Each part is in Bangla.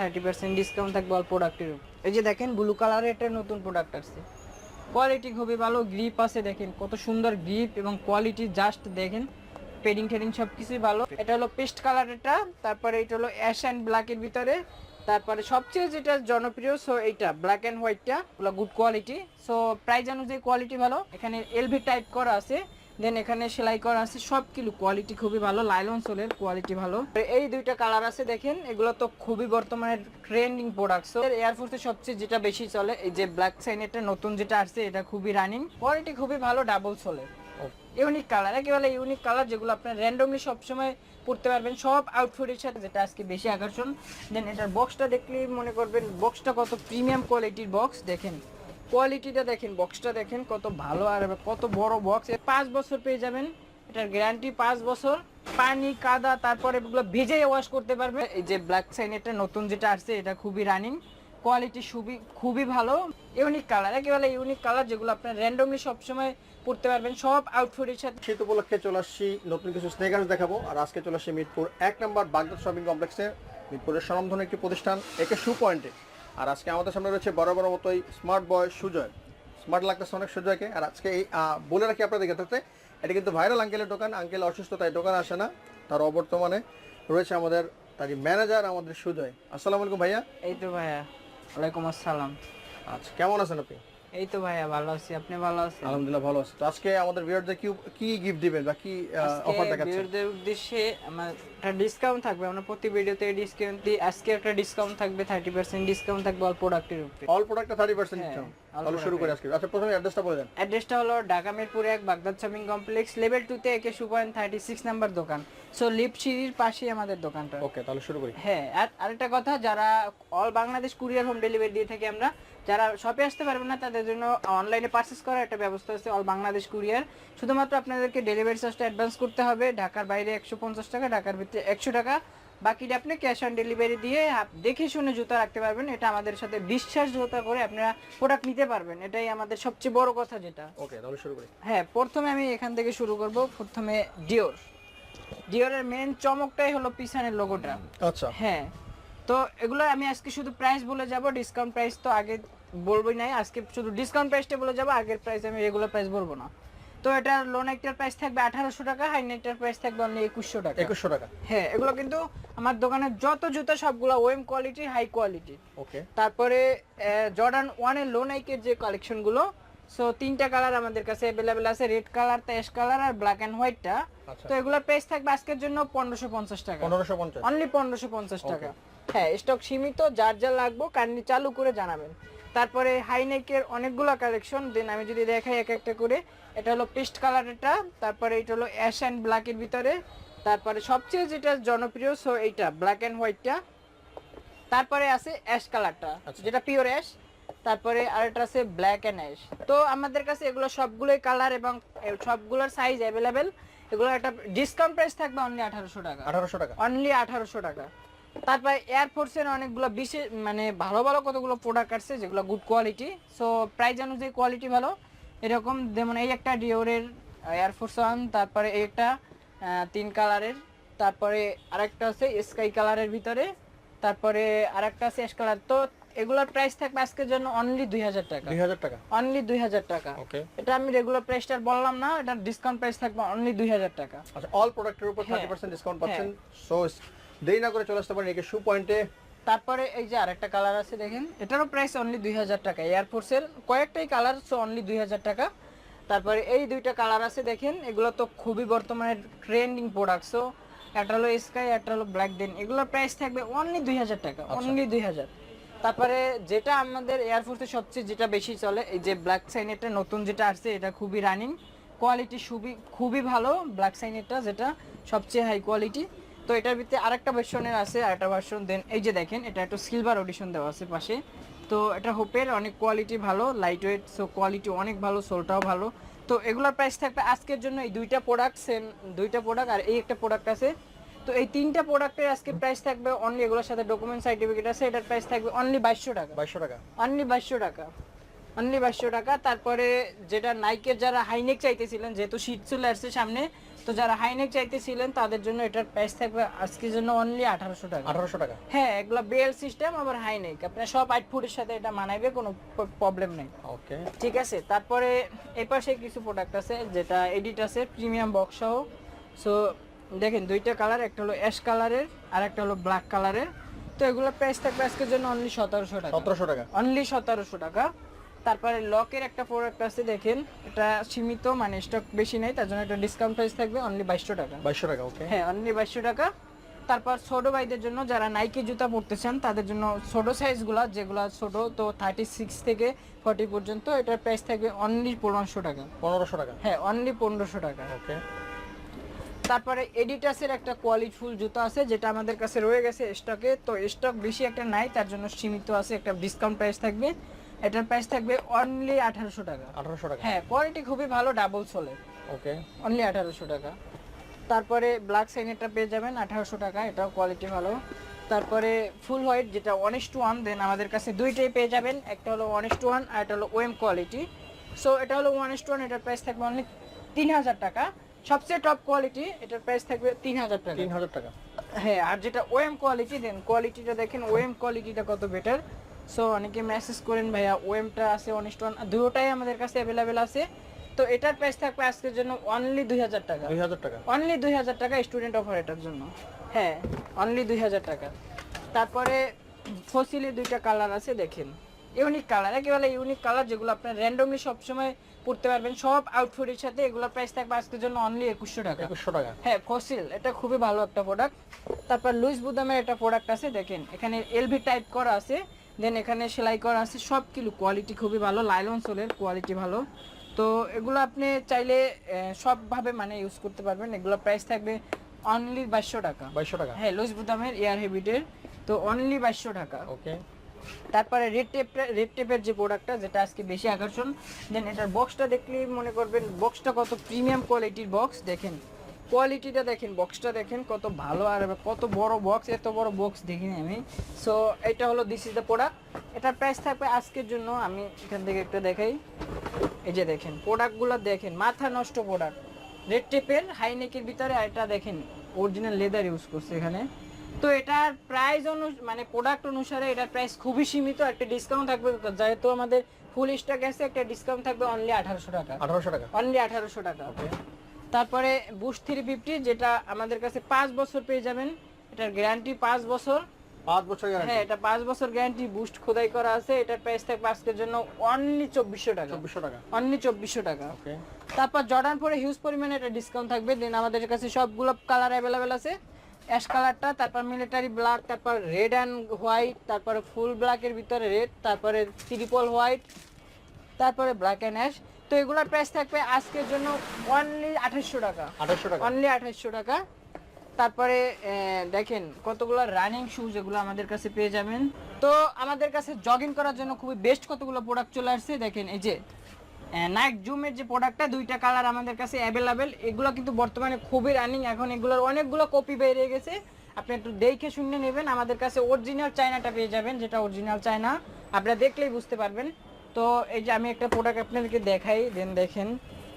থার্টি পার্সেন্ট ডিসকাউন্ট থাকবে অল প্রোডাক্টের এই যে দেখেন ব্লু কালারের একটা নতুন প্রোডাক্ট আসছে। কোয়ালিটি খুবই ভালো গ্রিপ আছে দেখেন, কত সুন্দর গ্রিপ এবং কোয়ালিটি জাস্ট দেখেন পেডিং টেডিং সব কিছুই ভালো। এটা হলো পেস্ট কালার এটা, তারপরে এটা হলো অ্যাশ অ্যান্ড ব্ল্যাকের ভিতরে। তারপরে সবচেয়ে যেটা জনপ্রিয় সো এইটা ব্ল্যাক অ্যান্ড হোয়াইটটা গুড কোয়ালিটি সো প্রাইস অনুযায়ী কোয়ালিটি ভালো। এখানে এলভি টাইপ করা আছে। দেন এখানে সেলাই করা আছে সব কিলো কোয়ালিটি খুবই ভালো লাইলন সোলের কোয়ালিটি ভালো। এই দুইটা কালার আছে দেখেন এগুলো তো খুবই বর্তমানে ট্রেন্ডিং প্রোডাক্ট এয়ারফোর্সে সবচেয়ে যেটা বেশি চলে এই যে ব্ল্যাক সাইনেরটা নতুন যেটা আসছে এটা খুবই রানিং কোয়ালিটি খুবই ভালো ডাবল সোলের ইউনিক কালার একেবারে ইউনিক কালার যেগুলো আপনার র্যান্ডমলি সবসময় পড়তে পারবেন। সব আউটফিটের সাথে যেটা আজকে বেশি আকর্ষণ। দেন এটার বক্সটা দেখলেই মনে করবেন বক্সটা কত প্রিমিয়াম কোয়ালিটির বক্স দেখেন। কোয়ালিটিটা দেখেন বক্সটা দেখেন, কত ভালো আর কত বড় বক্স পাঁচ বছর পেয়ে যাবেন। এটার গ্যারান্টি পাঁচ বছর। পানি, কাদা, তারপরে এগুলো ভিজে ওয়াশ করতে পারবে এই যে ব্ল্যাক সাইনেরটা নতুন যেটা আসছে, এটা খুবই রানিং কোয়ালিটি খুবই খুবই ভালো। ইউনিক কালার একেবারে ইউনিক কালার যেগুলো আপনার র্যান্ডমলি সবসময় পড়তে পারবেন। সব আউটফিটের সাথে। শীত উপলক্ষে চলে আসছি, নতুন কিছু স্নেকার্স দেখাবো। আর আজকে চলে আসছি মিরপুর এক নম্বর বাগদাদ শপিং কমপ্লেক্সে মিরপুরের স্বনামধন্য একটি প্রতিষ্ঠান, একে শু পয়েন্টে আর আজকে আমাদের সামনে রয়েছে বড় বড় মতোই স্মার্ট বয় সুজয়। স্মার্ট লাগতেছে অনেক সুজয়কে। আর আজকে এই বলে রাখি আপনাদের ক্ষেত্রে এটা কিন্তু ভাইরাল আঙ্কেলের দোকান। আঙ্কেল অসুস্থ তাই দোকান আসে না। তার অবর্তমানে রয়েছে আমাদের তারই ম্যানেজার আমাদের সুজয়। আসসালামু আলাইকুম ভাইয়া। এই তো ভাইয়া। ওয়ালাইকুম আসসালাম। আচ্ছা কেমন আছেন আপনি? এই তো ভাইয়া ভালো আছি। আপনি ভালো আছেন? আলহামদুলিল্লাহ ভালো আছি। তো আজকে আমাদের ভিউয়ারদের কি কি গিফট দিবেন বা কি অফার দেখাচ্ছেন? ভিউয়ারদের উদ্দেশ্যে আমার একটা ডিসকাউন্ট থাকবে। আমরা প্রতি ভিডিওতে ডিসকাউন্ট দিই আজকে একটা ডিসকাউন্ট থাকবে থার্টি পার্সেন্ট ডিসকাউন্ট থাকবে অল প্রোডাক্টের উপরে। অল প্রোডাক্টে থার্টি পার্সেন্ট হ্যাঁ, ডিসকাউন্ট all তাহলে শুরু করে আজকে। আচ্ছা প্রথমে অ্যাড্রেসটা বলে দেন। অ্যাড্রেসটা হলো ঢাকা মিরপুর এক বাগদাদ শপিং কমপ্লেক্স লেভেল টুতে একে two point thirty six number দোকান সো সিঁড়ির পাশেই আমাদের দোকানটা। ওকে তাহলে শুরু করি। হ্যাঁ আর আরেকটা কথা যারা all Bangladesh courier home delivery দিয়ে থাকি আমরা যারা শপে আসতে পারবেন না তাদের জন্য অনলাইনে পারচেস করার একটা ব্যবস্থা আছে অল বাংলাদেশ কুরিয়ার শুধুমাত্র আপনাদেরকে ডেলিভারি চার্জটা অ্যাডভান্স করতে হবে ঢাকার বাইরে একশো পঞ্চাশ টাকা ঢাকার ভিতরে একশো টাকা। বাকিটা আপনি ক্যাশ অন ডেলিভারি দিয়ে দেখে শুনে জুতা রাখতে পারবেন এটা আমাদের সাথে বিশ্বাস জুতা করে আপনারা প্রোডাক্ট নিতে পারবেন এটাই আমাদের সবচেয়ে বড় কথা যেটা। ওকে তাহলে শুরু করি। হ্যাঁ প্রথমে আমি এখান থেকে শুরু করব প্রথমে ডিওর ডিওরের মেন চমকটাই হলো পিছনের লোগোটা আচ্ছা। হ্যাঁ তো এগুলো আমি আজকে শুধু প্রাইস বলে যাব ডিসকাউন্ট প্রাইস তো আগে বলবোই নাই আজকে শুধু ডিসকাউন্ট প্রাইসটা বলে যাব আগের প্রাইস আমি রেগুলার প্রাইস বলব না। তো এটা লোন একটার প্রাইস থাকবে আঠারোশো টাকা হাই নেকটার প্রাইস থাকবে অনলি একুশশো টাকা। একুশশো টাকা। হ্যাঁ এগুলো কিন্তু আমার দোকানের যত জুতো সবগুলো ওয়েম কোয়ালিটি হাই কোয়ালিটি ওকে। তারপরে জর্ডান ওয়ানের লো নাইকের যে কালেকশনগুলো সো তিনটা কালার আমাদের কাছে অ্যাভেলেবেল আছে রেড কালার অ্যাশ কালার আর ব্ল্যাক অ্যান্ড হোয়াইটটা। তো এগুলোর প্রাইস থাকবে আজকের জন্য পনেরোশো পঞ্চাশ টাকা। পনেরোশো পঞ্চাশ। অনলি পনেরোশো পঞ্চাশ টাকা। হ্যাঁ স্টক সীমিত যার যা লাগবো কাইন্ডলি চালু করে জানাবেন। তারপরে হাইনেকের অনেকগুলো কালেকশন দেন আমি যদি দেখাই এক একটা করে এটা হলো পেস্ট কালার এটা তারপরে এটা হলো অ্যাশ অ্যান্ড ব্ল্যাকের ভিতরে তারপরে সবচেয়ে যেটা জনপ্রিয় সো এইটা ব্ল্যাক অ্যান্ড হোয়াইটটা তারপরে আছে অ্যাশ কালারটা আচ্ছা। যেটা পিওর অ্যাশ তারপরে আর আরেকটা আছে ব্ল্যাক অ্যান্ড অ্যাশ তো আমাদের কাছে এগুলো সবগুলোই কালার এবং সবগুলোর সাইজ অ্যাভেলেবেল এগুলো একটা ডিসকাউন্ট প্রাইস থাকবে অনলি আঠারোশো টাকা। আঠারোশো টাকা। অনলি আঠারোশো টাকা। তারপরে এয়ারফোর্সের অনেকগুলো বিশেষ মানে ভালো ভালো কতগুলো প্রোডাক্ট আছে যেগুলো গুড কোয়ালিটি সো প্রাইস অনুযায়ী কোয়ালিটি ভালো। এরকম যেমন এই একটা ডিওরের এয়ারফোর্স ওয়ান তারপরে এই একটা তিন কালারের তারপরে আরেকটা আছে স্কাই কালারের ভিতরে তারপরে আরেকটা আছে অ্যাশ কালার তো এগুলোর প্রাইস থাকবে আজকের জন্য অনলি দুই হাজার টাকা। দুই হাজার টাকা? অনলি দুই হাজার টাকা। ওকে এটা আমি রেগুলার প্রাইসটা বললাম না এটা ডিসকাউন্ট প্রাইস থাকবে অনলি দুই হাজার টাকা। আচ্ছা অল প্রোডাক্টের উপর থার্টি পার্সেন্ট ডিসকাউন্ট পাচ্ছেন। সো দেরি না করে চলে আসতে পারেন একে শু পয়েন্টে তারপরে এই যে আরেকটা কালার আছে দেখেন এটারও প্রাইস অনলি দুই হাজার টাকা। এয়ারফোর্সের কয়েকটাই কালার সো অনলি দুই হাজার টাকা। তারপরে এই দুইটা কালার আছে দেখেন এগুলো তো খুবই বর্তমানে ট্রেন্ডিং প্রোডাক্ট সো একটা হলো স্কাই একটা হলো ব্ল্যাক দেন এগুলোর প্রাইস থাকবে অনলি দুই হাজার টাকা অনলি দুই হাজার। তারপরে যেটা আমাদের এয়ারফোর্সের সবচেয়ে যেটা বেশি চলে এই যে ব্ল্যাক সাইনেরটা নতুন যেটা আসছে এটা খুবই রানিং কোয়ালিটি খুবই খুবই ভালো ব্ল্যাক সাইনেরটা যেটা সবচেয়ে হাই কোয়ালিটি তো এটার ভিতরে আরেকটা ভার্সনের আছে আরেকটা ভার্সন দেন এই যে দেখেন এটা একটু সিলভার অডিশন দেওয়া আছে পাশে। তো এটা হোপের অনেক কোয়ালিটি ভালো লাইট ওয়েট সো কোয়ালিটি অনেক ভালো সোলটাও ভালো। তো এগুলোর প্রাইস থাকবে আজকের জন্য এই দুইটা প্রোডাক্ট সেম দুইটা প্রোডাক্ট আর এই একটা প্রোডাক্ট আছে। তো এই তিনটা প্রোডাক্টের আজকে প্রাইস থাকবে অনলি এগুলোর সাথে ডকুমেন্ট সার্টিফিকেট আছে এটার প্রাইস থাকবে অনলি বাইশশো টাকা। বাইশশো টাকা। অনলি বাইশশো টাকা। অনলি বাইশশো টাকা। তারপরে যেটা নাইকের যারা হাইনেক চাইতেছিলেন যেহেতু শীত চলে আসছে সামনে তো যারা হাইনেক চাইতেছিলেন তাদের জন্য এটার প্রাইস থাকবে আজকের জন্য অনলি আঠারোশো টাকা। আঠারোশো টাকা? হ্যাঁ এগুলো বেল সিস্টেম আবার হাইনেক। আপনার সব আট ফুটের সাথে এটা মানাইবে কোনো প্রবলেম নেই। ওকে ঠিক আছে তারপরে এই পাশে কিছু প্রোডাক্ট আছে যেটা এডিট আছে প্রিমিয়াম বক্স সহ। সো দেখেন দুইটা কালার একটা হলো অ্যাশ কালারের আর একটা হলো ব্ল্যাক কালারের তো এগুলোর প্রাইস থাকবে আজকের জন্য অনলি সতেরোশো টাকা। সতেরোশো টাকা। অনলি সতেরোশো টাকা। তারপরে লকের একটা প্রোডাক্ট আছে দেখেন। এটা সীমিত মানে স্টক বেশি নাই তার জন্য একটা ডিসকাউন্ট প্রাইস থাকবে অনলি বাইশশো টাকা। বাইশশো টাকা ওকে হ্যাঁ অনলি বাইশশো টাকা। তারপর ছোট ভাইদের জন্য যারা নাইকি জুতা পরতে চান তাদের জন্য ছোট সাইজগুলো যেগুলো ছোট তো থার্টি সিক্স থেকে ফর্টি পর্যন্ত এটার প্রাইস থাকবে অনলি পনেরোশো টাকা। পনেরোশো টাকা? হ্যাঁ অনলি পনেরোশো টাকা। ওকে তারপরে এডিটাসের একটা কোয়ালিটি ফুল জুতা আছে যেটা আমাদের কাছে রয়ে গেছে স্টকে তো স্টক বেশি একটা নাই তার জন্য সীমিত আছে একটা ডিসকাউন্ট প্রাইস থাকবে। এটার প্রাইস থাকবে অনলি আঠারোশো টাকা। আঠারোশো টাকা। হ্যাঁ কোয়ালিটি খুবই ভালো ডাবল সোলের ওকে অনলি আঠারোশো টাকা। তারপরে ব্ল্যাক সাইনেরটা পেয়ে যাবেন আঠারোশো টাকা এটাও কোয়ালিটি ভালো। তারপরে ফুল হোয়াইট যেটা ওয়ান টু ওয়ান দেন আমাদের কাছে দুইটাই পেয়ে যাবেন। একটা হলো ওয়ান টু ওয়ান আর একটা হলো ওএম কোয়ালিটি সো এটা হলো ওয়ান টু ওয়ান এটার প্রাইস থাকবে অনলি তিন হাজার টাকা। সবচেয়ে টপ কোয়ালিটি এটার প্রাইস থাকবে তিন হাজার টাকা। তিন হাজার টাকা। হ্যাঁ আর যেটা ওএম কোয়ালিটি দেন কোয়ালিটিটা দেখেন ওএম কোয়ালিটিটা কত বেটার সো অনেকে মেসেজ করেন ভাইয়া ওয়েমটা আছে অনেস্ট ওয়ান দুটোটাই আমাদের কাছে অ্যাভেলেবেল আছে। তো এটার প্রাইস থাকবে আজকের জন্য অনলি দুই হাজার টাকা। দুই হাজার টাকা। অনলি দুই হাজার টাকা স্টুডেন্ট অফার এটার জন্য। হ্যাঁ অনলি দুই হাজার টাকা। তারপরে ফসিলের দুইটা কালার আছে দেখেন। ইউনিক কালার একেবারে ইউনিক কালার যেগুলো আপনার র্যান্ডমলি সবসময় পড়তে পারবেন। সব আউটফিটের সাথে এগুলোর প্রাইস থাকবে আজকের জন্য অনলি একুশশো টাকা। একুশশো টাকা। হ্যাঁ ফসিল এটা খুবই ভালো একটা প্রোডাক্ট তারপর লুইস বুদামের একটা প্রোডাক্ট আছে দেখেন। এখানে এলভি টাইপ করা আছে। দেন এখানে সেলাই করা আছে সব কিলো কোয়ালিটি খুবই ভালো লাইলন সোলের কোয়ালিটি ভালো। তো এগুলো আপনি চাইলে সবভাবে মানে ইউজ করতে পারবেন। এগুলো প্রাইস থাকবে অনলি বাইশশো টাকা। বাইশশো টাকা? হ্যাঁ লুইস বুদামের এয়ার হেভিটের তো অনলি বাইশশো টাকা। ওকে তারপরে রেড টেপ রেড টেপের যে প্রোডাক্টটা যেটা আজকে বেশি আকর্ষণ দেন এটার বক্সটা দেখলেই মনে করবেন বক্সটা কত প্রিমিয়াম কোয়ালিটির বক্স দেখেন। কোয়ালিটিটা দেখেন বক্সটা দেখেন কত ভালো আর কত বড় বক্স এত বড় বক্স দেখিনি আমি। সো এটা হলো দিস ইজ দ্য প্রোডাক্ট এটার প্রাইস থাকবে আজকের জন্য আমি এখান থেকে একটা দেখাই। এই যে দেখেন প্রোডাক্টগুলো দেখেন মাথা নষ্ট প্রোডাক্ট রেড টেপের হাইনেকের ভিতরে এটা দেখেন অরিজিনাল লেদার ইউজ করছে এখানে। তো এটার প্রাইস অনু মানে প্রোডাক্ট অনুসারে এটার প্রাইস খুবই সীমিত একটা ডিসকাউন্ট থাকবে। যেহেতু আমাদের ফুল স্টক আছে একটা ডিসকাউন্ট থাকবে অনলি আঠারোশো টাকা। আঠারোশো টাকা। অনলি আঠারোশো টাকা। তারপরে বুস্ট থ্রি ফিফটি যেটা আমাদের কাছে পাঁচ বছর পেয়ে যাবেন। এটার গ্যারান্টি পাঁচ বছর। পাঁচ বছর হ্যাঁ এটা পাঁচ বছর গ্যারান্টি বুস্ট খোদাই করা আছে। এটার প্রাইস থাকবে আজকের জন্য অনলি চব্বিশশো টাকা। চব্বিশশো টাকা। অনলি চব্বিশশো টাকা। তারপর জর্ডান পরে হিউজ পরিমাণে ডিসকাউন্ট থাকবে। দেন আমাদের কাছে সবগুলো কালার অ্যাভেলেবেল আছে। অ্যাশ কালারটা তারপর মিলিটারি ব্ল্যাক তারপর রেড অ্যান্ড হোয়াইট তারপরে ফুল ব্ল্যাকের ভিতরে রেড তারপরে ট্রিপল হোয়াইট তারপরে ব্ল্যাক অ্যান্ড অ্যাশ তো এগুলোর প্রাইস থাকবে আজকের জন্য অনলি আঠাশশো টাকা। আঠাশশো টাকা। অনলি আঠাশশো টাকা। তারপরে দেখেন কতগুলো রানিং শুজ এগুলো আমাদের কাছে পেয়ে যাবেন। তো আমাদের কাছে জগিং করার জন্য খুবই বেস্ট কতগুলো প্রোডাক্ট চলে আসছে। দেখেন এই যে নাইক জুমের যে প্রোডাক্টটা দুইটা কালার আমাদের কাছে অ্যাভেলেবেল এগুলো কিন্তু বর্তমানে খুবই রানিং এখন এগুলোর অনেকগুলো কপি বেরিয়ে গেছে। আপনি একটু দেখে শুনে নেবেন। আমাদের কাছে অরিজিনাল চায়নাটা পেয়ে যাবেন যেটা অরিজিনাল চায়না আপনারা দেখলেই বুঝতে পারবেন। তো এই যে আমি একটা প্রোডাক্ট আপনাদেরকে দেখাই দেন দেখেন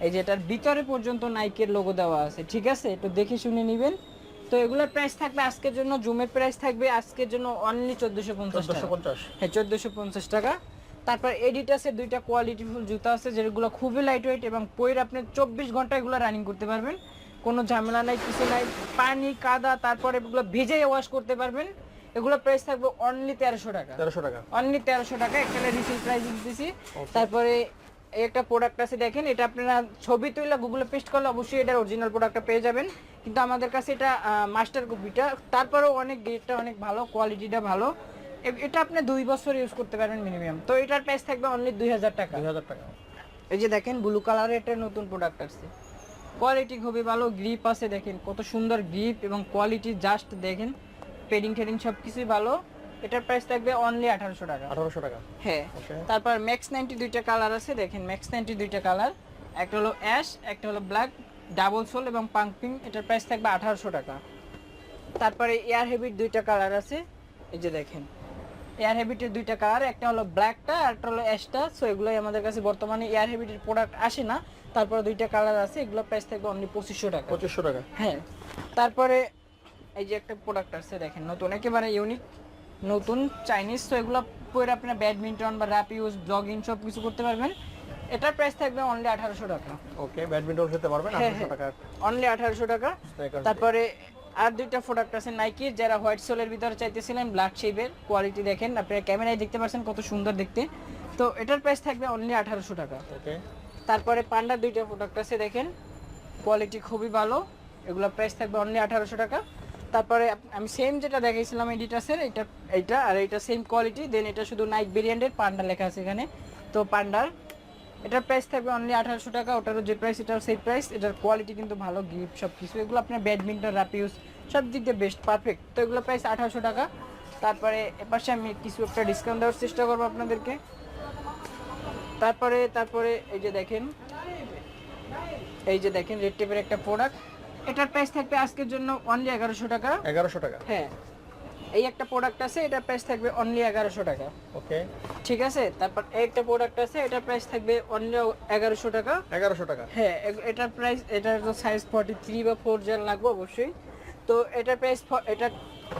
এই যে এটার ভিতরে পর্যন্ত নাইকের লোগো দেওয়া আছে ঠিক আছে? একটু দেখে শুনে নেবেন। তো এগুলোর প্রাইস থাকবে আজকের জন্য জুমের প্রাইস থাকবে আজকের জন্য অনলি চোদ্দোশো পঞ্চাশ হ্যাঁ চোদ্দোশো পঞ্চাশ টাকা। তারপর এডিটাসের দুইটা কোয়ালিটি ফুল জুতা আছে যেগুলো খুবই লাইট ওয়েট এবং পয়ের আপনি চব্বিশ ঘণ্টা এগুলো রানিং করতে পারবেন। কোনো ঝামেলা নাই কিছু নাই। পানি কাদা তারপরে এগুলো ভেজে ওয়াশ করতে পারবেন। এগুলো প্রাইস থাকবে অনলি তেরোশো টাকা। তেরোশো টাকা। অনলি তেরোশো টাকা এখানে রিসেল প্রাইস দিতেছি। তারপরে এই একটা প্রোডাক্ট আছে দেখেন এটা আপনারা ছবি তুলে গুগলে পেস্ট করলে অবশ্যই এটার অরিজিনাল প্রোডাক্টটা পেয়ে যাবেন। কিন্তু আমাদের কাছে এটা মাস্টার কপিটা তারপরেও অনেক গ্রেডটা অনেক ভালো কোয়ালিটিটা ভালো। এটা আপনি দুই বছর ইউজ করতে পারবেন মিনিমাম তো এটার প্রাইস থাকবে অনলি দুই হাজার টাকা। দুই হাজার টাকা। এই যে দেখেন ব্লু কালারের একটা নতুন প্রোডাক্ট আসছে। কোয়ালিটি খুবই ভালো গ্রিপ আছে দেখেন কত সুন্দর গ্রিপ এবং কোয়ালিটি জাস্ট দেখেন। পেডিং টেডিং সব কিছুই ভালো। এটার প্রাইস থাকবে অনলি আঠারোশো টাকা। আঠারোশো টাকা। হ্যাঁ। তারপর ম্যাক্স নাইনটি দুইটা কালার আছে দেখেন ম্যাক্স নাইনটি দুইটা কালার একটা হলো অ্যাশ একটা হলো ব্ল্যাক ডাবল সোল এবং পাঙ্কিং এটার প্রাইস থাকবে আঠারোশো টাকা। তারপরে এয়ার হেভির দুইটা কালার আছে এই যে দেখেন। এয়ার হ্যাবিটের দুইটা কালার একটা হলো ব্ল্যাকটা আর একটা হলো অ্যাশটা সো এগুলোই আমাদের কাছে বর্তমানে এয়ার হ্যাবিটের প্রোডাক্ট আসে না। তারপরে দুইটা কালার আছে এগুলো প্রাইস থাকবে অনলি পঁচিশশো টাকা। পঁচিশশো টাকা। হ্যাঁ। তারপরে এই যে একটা প্রোডাক্ট আছে দেখেন নতুন একেবারে ইউনিক নতুন চাইনিজ তো এগুলো পরে আপনার ব্যাডমিন্টন বা র্যাপ ইউজ ব্লগিং সব কিছু করতে পারবেন। এটার প্রাইস থাকবে অনলি আঠারোশো টাকা। ওকে ব্যাডমিন্টন খেলতে পারবেন হ্যাঁ, আঠারোশো টাকা। অনলি আঠারোশো টাকা। তারপরে আর দুইটা প্রোডাক্ট আছে নাইকির যারা হোয়াইট সোলের ভিতরে চাইতেছিলেন ব্ল্যাক শেপের কোয়ালিটি দেখেন আপনারা ক্যামেরায় দেখতে পাচ্ছেন কত সুন্দর দেখতে। তো এটার প্রাইস থাকবে অনলি আঠারোশো টাকা। ওকে তারপরে পান্ডার দুইটা প্রোডাক্ট আছে দেখেন কোয়ালিটি খুবই ভালো এগুলো প্রাইস থাকবে অনলি আঠারোশো টাকা। তারপরে আমি সেম যেটা দেখাইছিলাম এডিটাসের এটা এইটা আর এটা সেম কোয়ালিটি দেন এটা শুধু নাইক ভেরিয়েন্টের পান্ডা লেখা আছে এখানে। তো পান্ডার, এটার প্রাইস থাকবে অনলি আঠারোশো টাকা, ওটারও যে প্রাইস এটাও সেই প্রাইস এটার কোয়ালিটি কিন্তু ভালো গিফট সব কিছু এগুলো আপনার ব্যাডমিন্টন র্যাপ ইউজ সব দিক দিয়ে বেস্ট পারফেক্ট তো এগুলো প্রাইস আঠারোশো টাকা। তারপরে এপাশে আমি কিছু একটা ডিসকাউন্ট দেওয়ার চেষ্টা করব আপনাদেরকে। তারপরে তারপরে এই যে দেখেন, এই যে দেখেন রেড টেপের একটা প্রোডাক্ট এটার প্রাইস থাকবে আজকের জন্য অনলি এগারোশো টাকা। এগারোশো টাকা। হ্যাঁ। এই একটা প্রোডাক্ট আছে এটার প্রাইস থাকবে অনলি এগারোশো টাকা। ওকে ঠিক আছে? তারপর এই একটা প্রোডাক্ট আছে এটার প্রাইস থাকবে অনলি এগারোশো টাকা। এগারোশো টাকা। হ্যাঁ এটার প্রাইস এটার তো সাইজ ফর্টি থ্রি বা ফোর জেল লাগবে অবশ্যই। তো এটার প্রাইস এটার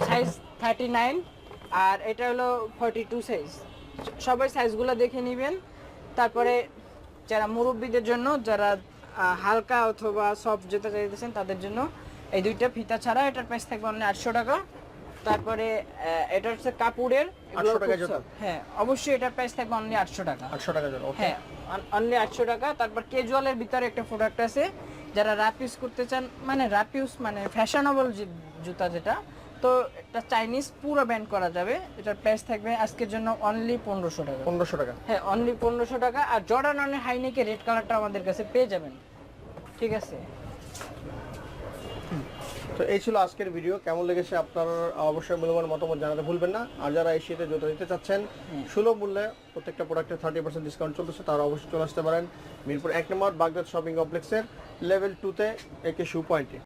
সাইজ থার্টি নাইন আর এটা হলো ফর্টি টু সাইজ সবাই সাইজগুলো দেখে নেবেন। তারপরে যারা মুরব্বীদের জন্য যারা হালকা অথবা সফট যেতে চাইতেছেন তাদের জন্য এই দুইটা ফিতা ছাড়া এটার প্রাইস থাকবে অনলি আটশো টাকা তারপরে এটা হচ্ছে কাপড়ের এগুলো 800 টাকায় খুব জুতা? soft। হ্যাঁ অবশ্যই এটার প্রাইস থাকবে অনলি আটশো টাকা আটশো টাকা হ্যাঁ অনলি আটশো টাকা তারপর ক্যাজুয়ালের ভিতরে একটা প্রোডাক্ট আছে যারা র্যাপ ইউজ করতে চান মানে র্যাপ ইউজ মানে ফ্যাশনেবল জুতা যেটা তো এটা চাইনিজ পুরো ব্যান্ড করা যাবে। এটার প্রাইস থাকবে আজকের জন্য অনলি পনেরোশো টাকা। পনেরোশো টাকা। হ্যাঁ অনলি পনেরোশো টাকা। আর জর্ডান অনের হাইনেকে রেড কালারটা আমাদের কাছে পেয়ে যাবেন। ঠিক আছে? তো এই ছিল আজকের ভিডিও কেমন লেগেছে আপনার অবশ্যই মূল্যবান মতামত জানাতে ভুলবেন না। আর যারা এই শীতে জুতো নিতে চাচ্ছেন সুলভ মূল্যে প্রত্যেকটা প্রোডাক্টে থার্টি পার্সেন্ট ডিসকাউন্ট চলতেছে তারা অবশ্যই চলে আসতে পারেন। মিরপুর এক নম্বর বাগদাদ শপিং কমপ্লেক্সের লেভেল টুতে একে শু পয়েন্টে